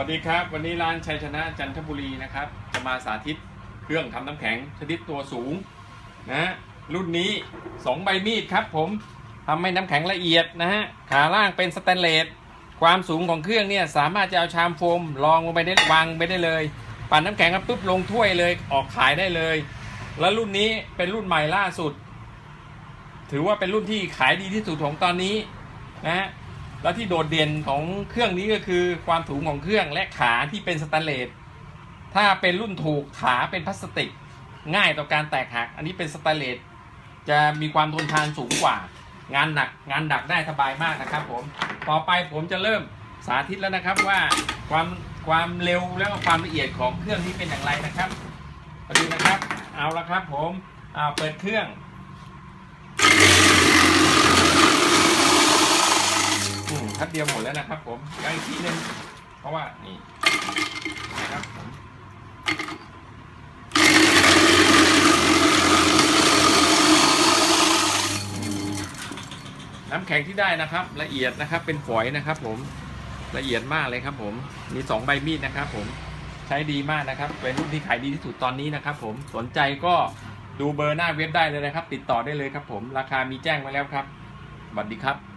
วัสดีครับ วันนี้ร้านชัยชนะจันทบุรีนะครับ จะมาสาธิตเครื่องทำน้ำแข็งชนิดตัวสูงนะรุ่นนี้ 2 ใบมีดครับ ผมทำให้น้ำแข็งละเอียดนะฮะขาล่างเป็นสแตนเลสความสูงของเครื่องเนี่ยสามารถจะเอาชามโฟมรองลงไปได้วางไปได้เลย ปั่นน้ำแข็งกันปุ๊บลงถ้วยเลยออกขายได้เลย แล้วรุ่นนี้เป็นรุ่นใหม่ล่าสุด ถือว่าเป็นรุ่นที่ขายดีที่สุดของตอนนี้นะฮะ แล้วที่โดดเด่นของเครื่องนี้ก็คือความสูงของเครื่องและขาที่เป็นสแตนเลสถ้าเป็นรุ่นถูกขาเป็นพลาสติก ง่ายต่อการแตกหัก อันนี้เป็นสแตนเลสจะมีความทนทานสูงกว่า งานหนักงานดักได้สบายมากนะครับ ผมต่อไปผมจะเริ่มสาธิตแล้วนะครับว่าความความเร็วแล้วก็ความละเอียดของเครื่องนี้เป็นอย่างไรนะครับมาดูนะครับ เอาละครับผมอ่าเปิดเครื่อง อืม ทัดเดียวหมดแล้วนะครับ ผมยังอีกทีหนึงเพราะว่านี่นะครับผมน้ำแข็งที่ได้นะครับ ละเอียดนะครับเป็นฝอยนะครับ ผมละเอียดมากเลยครับ ผมมีสองใบมีดนะครับ ผมใช้ดีมากนะครับ เป็นรุ่นที่ขายดีที่สุดตอนนี้นะครับ ผมสนใจก็ดูเบอร์หน้าเว็บได้เลยนะครับ ติดต่อได้เลยครับ ผมราคามีแจ้งไว้แล้วครับสวัสดีครับ